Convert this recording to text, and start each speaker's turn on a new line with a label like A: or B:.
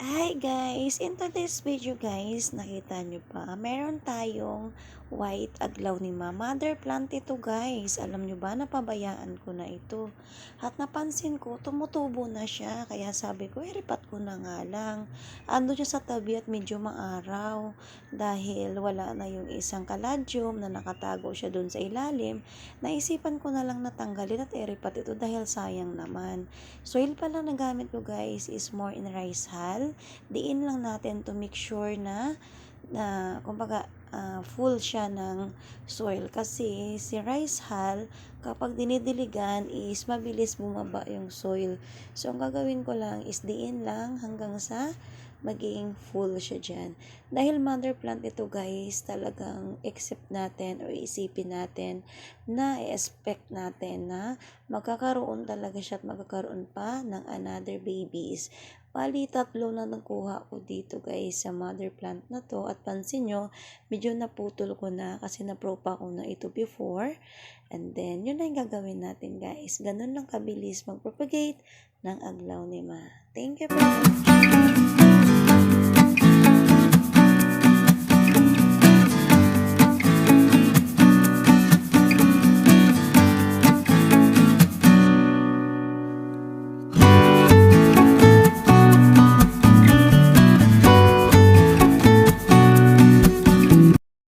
A: Hi guys! In today's video guys, nakita nyo pa, meron tayong white aglaw ni Ma. Mother plant ito guys. Alam nyo ba, napabayaan ko na ito. At napansin ko, tumutubo na siya. Kaya sabi ko, iripat ko na nga lang. Ando siya sa tabi at medyo maaraw. Dahil wala na yung isang kaladyum na nakatago siya dun sa ilalim. Naisipan ko na lang natanggalin at iripat ito dahil sayang naman. Soil pala na gamit ko guys is more in rice hull diin lang natin to make sure na na kumbaga ah, full siya ng soil. Kasi si rice hull kapag dinidiligan is mabilis bumaba yung soil. So ang gagawin ko lang is diin lang hanggang sa maging full siya dyan. Dahil mother plant ito guys, talagang accept natin o isipin natin na expect natin na magkakaroon talaga siya at magkakaroon pa ng another babies. Bali, tatlo na nakuha ko dito guys sa mother plant na to. At pansin nyo, medyo naputol ko na kasi napropa ko na ito before. And then, yun na yung gagawin natin guys. Ganun lang kabilis mag-propagate ng aglaw ni Ma. Thank you for.